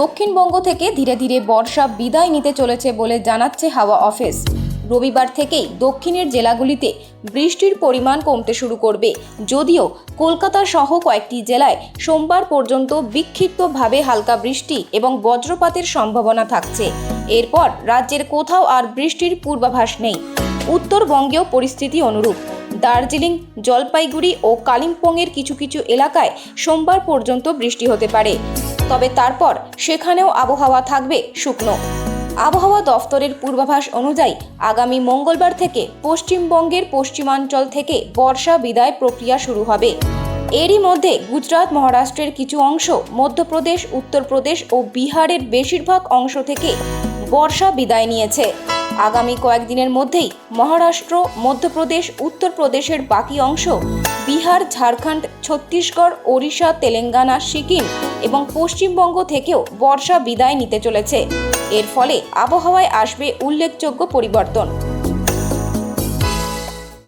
দক্ষিণবঙ্গ থেকে ধীরে ধীরে বর্ষা বিদায় নিতে চলেছে বলে জানাচ্ছে হাওয়া অফিস। রবিবার থেকেই দক্ষিণের জেলাগুলিতে বৃষ্টির পরিমাণ কমতে শুরু করবে। যদিও কলকাতা সহ কয়েকটি জেলায় সোমবার পর্যন্ত বিক্ষিপ্তভাবে হালকা বৃষ্টি এবং বজ্রপাতের সম্ভাবনা থাকছে। এরপর রাজ্যের কোথাও আর বৃষ্টির পূর্বাভাস নেই। উত্তরবঙ্গেও পরিস্থিতি অনুরূপ। দার্জিলিং, জলপাইগুড়ি ও কালিম্পংয়ের কিছু কিছু এলাকায় সোমবার পর্যন্ত বৃষ্টি হতে পারে। তবে তারপর সেখানেও আবহাওয়া থাকবে শুকনো। আবহাওয়া দফতরের পূর্বাভাস অনুযায়ী আগামী মঙ্গলবার থেকে পশ্চিমবঙ্গের পশ্চিমাঞ্চল থেকে বর্ষা বিদায় প্রক্রিয়া শুরু হবে। এরই মধ্যে গুজরাট, মহারাষ্ট্রের কিছু অংশ, মধ্যপ্রদেশ, উত্তরপ্রদেশ ও বিহারের বেশিরভাগ অংশ থেকে বর্ষা বিদায় নিয়েছে। আগামী কয়েকদিনের মধ্যেই মহারাষ্ট্র, মধ্যপ্রদেশ, উত্তরপ্রদেশের বাকি অংশ, বিহার, ঝাড়খণ্ড, ছত্তিশগড়, ওড়িশা, তেলেঙ্গানা, সিকিম এবং পশ্চিমবঙ্গ থেকেও বর্ষা বিদায় নিতে চলেছে। এর ফলে আবহাওয়ায় আসবে উল্লেখযোগ্য পরিবর্তন।